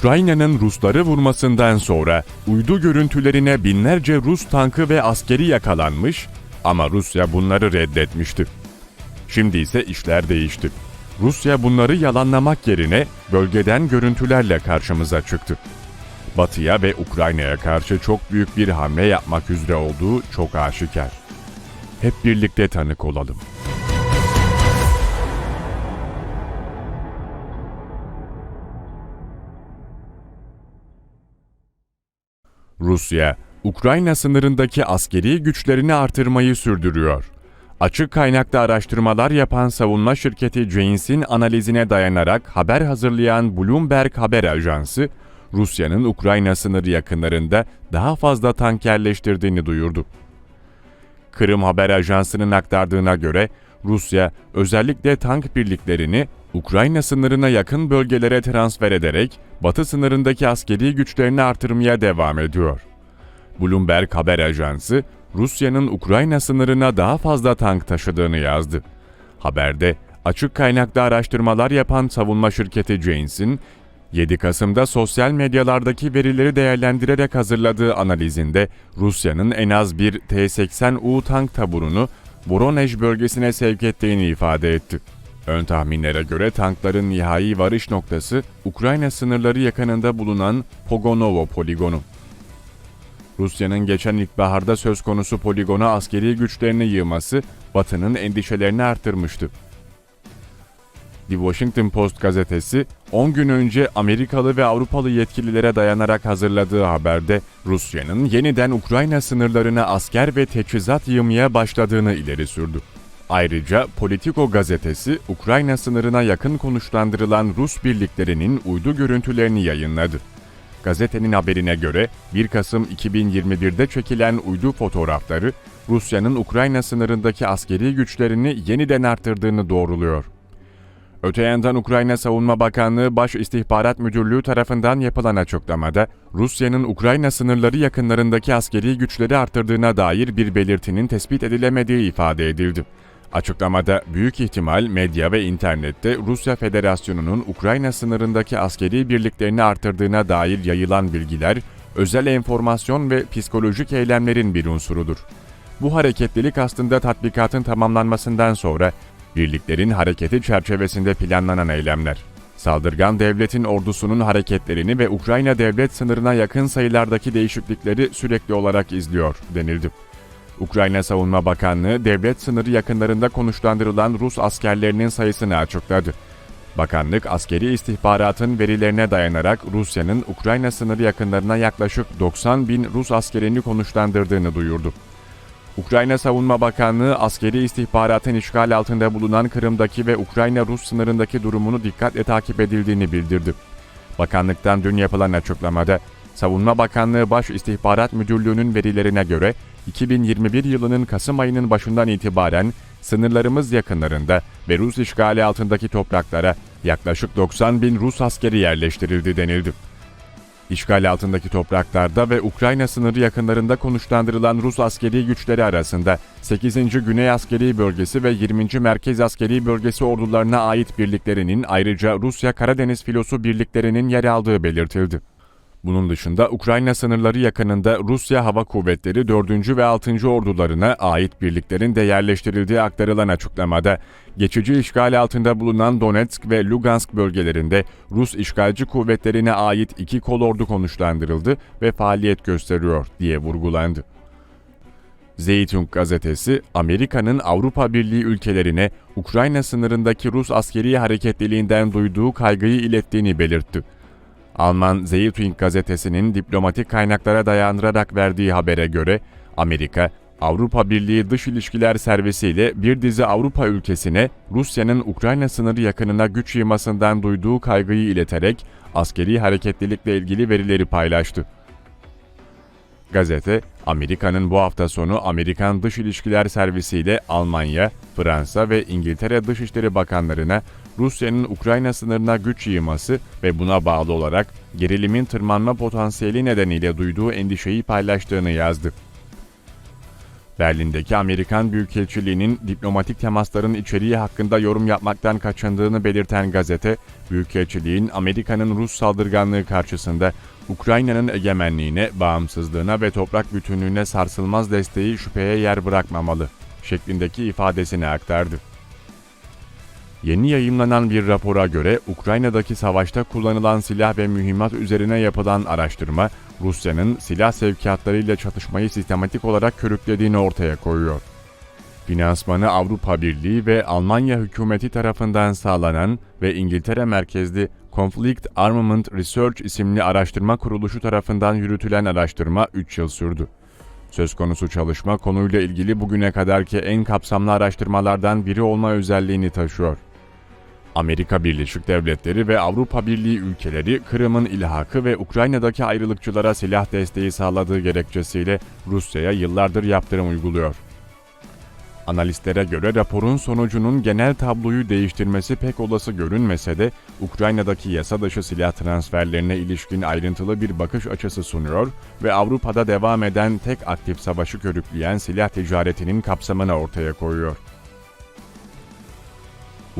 Ukrayna'nın Rusları vurmasından sonra uydu görüntülerine binlerce Rus tankı ve askeri yakalanmış ama Rusya bunları reddetmişti. Şimdi ise işler değişti. Rusya bunları yalanlamak yerine bölgeden görüntülerle karşımıza çıktı. Batı'ya ve Ukrayna'ya karşı çok büyük bir hamle yapmak üzere olduğu çok aşikar. Hep birlikte tanık olalım. Rusya, Ukrayna sınırındaki askeri güçlerini artırmayı sürdürüyor. Açık kaynakta araştırmalar yapan savunma şirketi James'in analizine dayanarak haber hazırlayan Bloomberg Haber Ajansı, Rusya'nın Ukrayna sınırı yakınlarında daha fazla tank yerleştirdiğini duyurdu. Kırım Haber Ajansı'nın aktardığına göre Rusya özellikle tank birliklerini Ukrayna sınırına yakın bölgelere transfer ederek Batı sınırındaki askeri güçlerini artırmaya devam ediyor. Bloomberg Haber Ajansı, Rusya'nın Ukrayna sınırına daha fazla tank taşıdığını yazdı. Haberde açık kaynakta araştırmalar yapan savunma şirketi James'in 7 Kasım'da sosyal medyalardaki verileri değerlendirerek hazırladığı analizinde Rusya'nın en az bir T-80U tank taburunu Voronezh bölgesine sevk ettiğini ifade etti. Ön tahminlere göre tankların nihai varış noktası Ukrayna sınırları yakınında bulunan Pogonovo poligonu. Rusya'nın geçen ilkbaharda söz konusu poligona askeri güçlerini yığması Batı'nın endişelerini arttırmıştı. The Washington Post gazetesi 10 gün önce Amerikalı ve Avrupalı yetkililere dayanarak hazırladığı haberde Rusya'nın yeniden Ukrayna sınırlarına asker ve teçhizat yığmaya başladığını ileri sürdü. Ayrıca Politico gazetesi Ukrayna sınırına yakın konuşlandırılan Rus birliklerinin uydu görüntülerini yayınladı. Gazetenin haberine göre 1 Kasım 2021'de çekilen uydu fotoğrafları Rusya'nın Ukrayna sınırındaki askeri güçlerini yeniden arttırdığını doğruluyor. Öte yandan Ukrayna Savunma Bakanlığı Baş İstihbarat Müdürlüğü tarafından yapılan açıklamada, Rusya'nın Ukrayna sınırları yakınlarındaki askeri güçleri arttırdığına dair bir belirtinin tespit edilemediği ifade edildi. Açıklamada büyük ihtimal medya ve internette Rusya Federasyonu'nun Ukrayna sınırındaki askeri birliklerini artırdığına dair yayılan bilgiler, özel enformasyon ve psikolojik eylemlerin bir unsurudur. Bu hareketlilik aslında tatbikatın tamamlanmasından sonra birliklerin hareketi çerçevesinde planlanan eylemler. Saldırgan devletin ordusunun hareketlerini ve Ukrayna devlet sınırına yakın sayılardaki değişiklikleri sürekli olarak izliyor, denildi. Ukrayna Savunma Bakanlığı, devlet sınırı yakınlarında konuşlandırılan Rus askerlerinin sayısını açıkladı. Bakanlık, askeri istihbaratın verilerine dayanarak Rusya'nın Ukrayna sınırı yakınlarına yaklaşık 90 bin Rus askerini konuşlandırdığını duyurdu. Ukrayna Savunma Bakanlığı askeri istihbaratın işgal altında bulunan Kırım'daki ve Ukrayna-Rus sınırındaki durumunu dikkatle takip edildiğini bildirdi. Bakanlıktan dün yapılan açıklamada, Savunma Bakanlığı Baş İstihbarat Müdürlüğü'nün verilerine göre 2021 yılının Kasım ayının başından itibaren sınırlarımız yakınlarında ve Rus işgali altındaki topraklara yaklaşık 90 bin Rus askeri yerleştirildi denildi. İşgal altındaki topraklarda ve Ukrayna sınırı yakınlarında konuşlandırılan Rus askeri güçleri arasında 8. Güney Askeri Bölgesi ve 20. Merkez Askeri Bölgesi ordularına ait birliklerinin ayrıca Rusya Karadeniz Filosu birliklerinin yer aldığı belirtildi. Bunun dışında Ukrayna sınırları yakınında Rusya Hava Kuvvetleri 4. ve 6. ordularına ait birliklerin de yerleştirildiği aktarılan açıklamada, geçici işgal altında bulunan Donetsk ve Lugansk bölgelerinde Rus işgalci kuvvetlerine ait iki kolordu konuşlandırıldı ve faaliyet gösteriyor diye vurgulandı. Zeytung gazetesi, Amerika'nın Avrupa Birliği ülkelerine Ukrayna sınırındaki Rus askeri hareketliliğinden duyduğu kaygıyı ilettiğini belirtti. Alman Zeitung gazetesinin diplomatik kaynaklara dayandırarak verdiği habere göre Amerika, Avrupa Birliği Dış İlişkiler Servisi ile bir dizi Avrupa ülkesine Rusya'nın Ukrayna sınırı yakınına güç yığmasından duyduğu kaygıyı ileterek askeri hareketlilikle ilgili verileri paylaştı. Gazete, Amerika'nın bu hafta sonu Amerikan Dış İlişkiler Servisi ile Almanya, Fransa ve İngiltere Dışişleri Bakanlarına Rusya'nın Ukrayna sınırına güç yığması ve buna bağlı olarak gerilimin tırmanma potansiyeli nedeniyle duyduğu endişeyi paylaştığını yazdı. Berlin'deki Amerikan Büyükelçiliği'nin diplomatik temasların içeriği hakkında yorum yapmaktan kaçındığını belirten gazete, Büyükelçiliğin Amerika'nın Rus saldırganlığı karşısında Ukrayna'nın egemenliğine, bağımsızlığına ve toprak bütünlüğüne sarsılmaz desteği şüpheye yer bırakmamalı şeklindeki ifadesini aktardı. Yeni yayımlanan bir rapora göre Ukrayna'daki savaşta kullanılan silah ve mühimmat üzerine yapılan araştırma, Rusya'nın silah sevkiyatlarıyla çatışmayı sistematik olarak körüklediğini ortaya koyuyor. Finansmanı Avrupa Birliği ve Almanya hükümeti tarafından sağlanan ve İngiltere merkezli Conflict Armament Research isimli araştırma kuruluşu tarafından yürütülen araştırma 3 yıl sürdü. Söz konusu çalışma konuyla ilgili bugüne kadarki en kapsamlı araştırmalardan biri olma özelliğini taşıyor. Amerika Birleşik Devletleri ve Avrupa Birliği ülkeleri Kırım'ın ilhakı ve Ukrayna'daki ayrılıkçılara silah desteği sağladığı gerekçesiyle Rusya'ya yıllardır yaptırım uyguluyor. Analistlere göre raporun sonucunun genel tabloyu değiştirmesi pek olası görünmese de Ukrayna'daki yasa dışı silah transferlerine ilişkin ayrıntılı bir bakış açısı sunuyor ve Avrupa'da devam eden tek aktif savaşı körükleyen silah ticaretinin kapsamını ortaya koyuyor.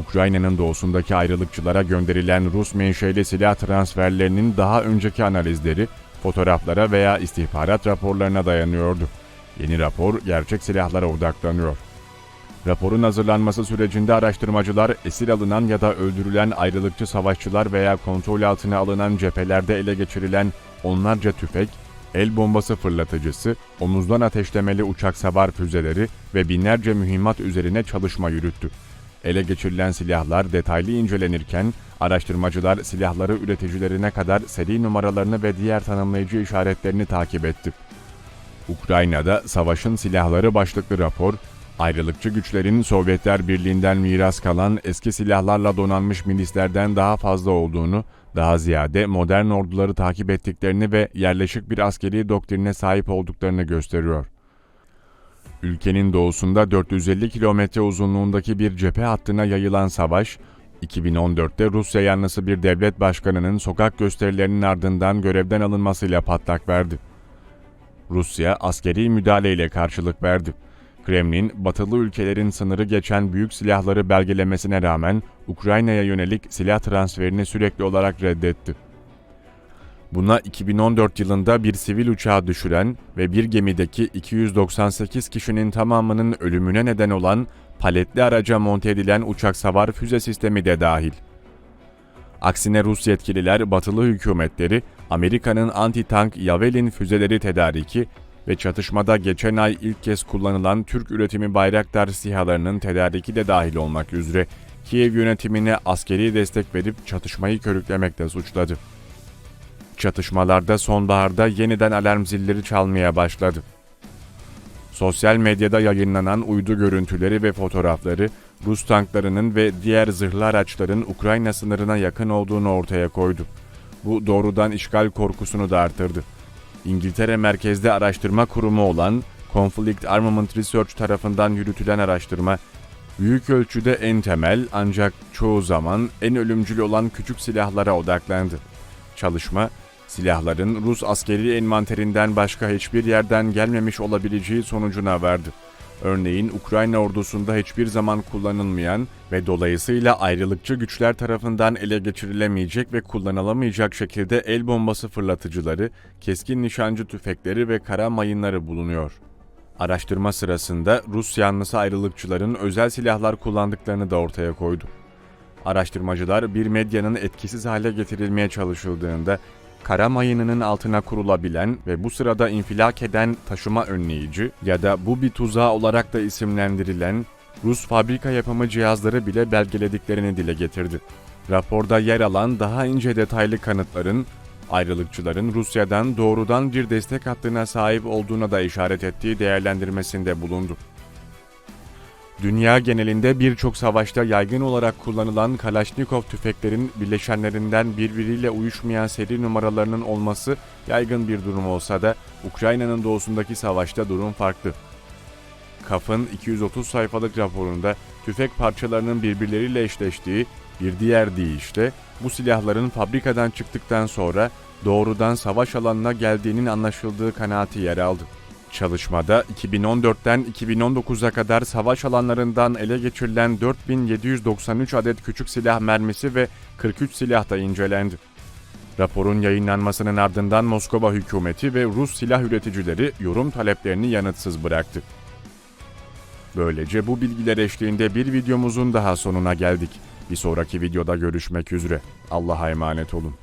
Ukrayna'nın doğusundaki ayrılıkçılara gönderilen Rus menşeli silah transferlerinin daha önceki analizleri fotoğraflara veya istihbarat raporlarına dayanıyordu. Yeni rapor gerçek silahlara odaklanıyor. Raporun hazırlanması sürecinde araştırmacılar esir alınan ya da öldürülen ayrılıkçı savaşçılar veya kontrol altına alınan cephelerde ele geçirilen onlarca tüfek, el bombası fırlatıcısı, omuzdan ateşlemeli uçak savar füzeleri ve binlerce mühimmat üzerine çalışma yürüttü. Ele geçirilen silahlar detaylı incelenirken araştırmacılar silahları üreticilerine kadar seri numaralarını ve diğer tanımlayıcı işaretlerini takip etti. Ukrayna'da Savaşın Silahları başlıklı rapor, ayrılıkçı güçlerin Sovyetler Birliği'nden miras kalan eski silahlarla donanmış milislerden daha fazla olduğunu, daha ziyade modern orduları takip ettiklerini ve yerleşik bir askeri doktrine sahip olduklarını gösteriyor. Ülkenin doğusunda 450 kilometre uzunluğundaki bir cephe hattına yayılan savaş, 2014'te Rusya yanlısı bir devlet başkanının sokak gösterilerinin ardından görevden alınmasıyla patlak verdi. Rusya askeri müdahaleyle karşılık verdi. Kremlin, batılı ülkelerin sınırı geçen büyük silahları belgelemesine rağmen Ukrayna'ya yönelik silah transferini sürekli olarak reddetti. Buna 2014 yılında bir sivil uçağı düşüren ve bir gemideki 298 kişinin tamamının ölümüne neden olan paletli araca monte edilen uçak savar füze sistemi de dahil. Aksine Rus yetkililer batılı hükümetleri Amerika'nın anti-tank Javelin füzeleri tedariki ve çatışmada geçen ay ilk kez kullanılan Türk üretimi Bayraktar SİHA'larının tedariki de dahil olmak üzere Kiev yönetimine askeri destek verip çatışmayı körüklemekle suçladı. Çatışmalarda sonbaharda yeniden alarm zilleri çalmaya başladı. Sosyal medyada yayınlanan uydu görüntüleri ve fotoğrafları Rus tanklarının ve diğer zırhlı araçların Ukrayna sınırına yakın olduğunu ortaya koydu. Bu doğrudan işgal korkusunu da artırdı. İngiltere merkezde araştırma kurumu olan Conflict Armament Research tarafından yürütülen araştırma, büyük ölçüde en temel ancak çoğu zaman en ölümcül olan küçük silahlara odaklandı. Çalışma, silahların Rus askeri envanterinden başka hiçbir yerden gelmemiş olabileceği sonucuna vardı. Örneğin Ukrayna ordusunda hiçbir zaman kullanılmayan ve dolayısıyla ayrılıkçı güçler tarafından ele geçirilemeyecek ve kullanılamayacak şekilde el bombası fırlatıcıları, keskin nişancı tüfekleri ve kara mayınları bulunuyor. Araştırma sırasında Rus yanlısı ayrılıkçıların özel silahlar kullandıklarını da ortaya koydu. Araştırmacılar bir medyanın etkisiz hale getirilmeye çalışıldığında kara mayınının altına kurulabilen ve bu sırada infilak eden taşıma önleyici ya da bu bir tuzağı olarak da isimlendirilen Rus fabrika yapımı cihazları bile belgelediklerini dile getirdi. Raporda yer alan daha ince detaylı kanıtların ayrılıkçıların Rusya'dan doğrudan bir destek hattına sahip olduğuna da işaret ettiği değerlendirmesinde bulundu. Dünya genelinde birçok savaşta yaygın olarak kullanılan Kalashnikov tüfeklerin bileşenlerinden birbiriyle uyuşmayan seri numaralarının olması yaygın bir durum olsa da Ukrayna'nın doğusundaki savaşta durum farklı. KAF'ın 230 sayfalık raporunda tüfek parçalarının birbirleriyle eşleştiği bir diğer deyişle bu silahların fabrikadan çıktıktan sonra doğrudan savaş alanına geldiğinin anlaşıldığı kanaati yer aldı. Çalışmada 2014'ten 2019'a kadar savaş alanlarından ele geçirilen 4793 adet küçük silah mermisi ve 43 silah da incelendi. Raporun yayınlanmasının ardından Moskova hükümeti ve Rus silah üreticileri yorum taleplerini yanıtsız bıraktı. Böylece bu bilgiler eşliğinde bir videomuzun daha sonuna geldik. Bir sonraki videoda görüşmek üzere. Allah'a emanet olun.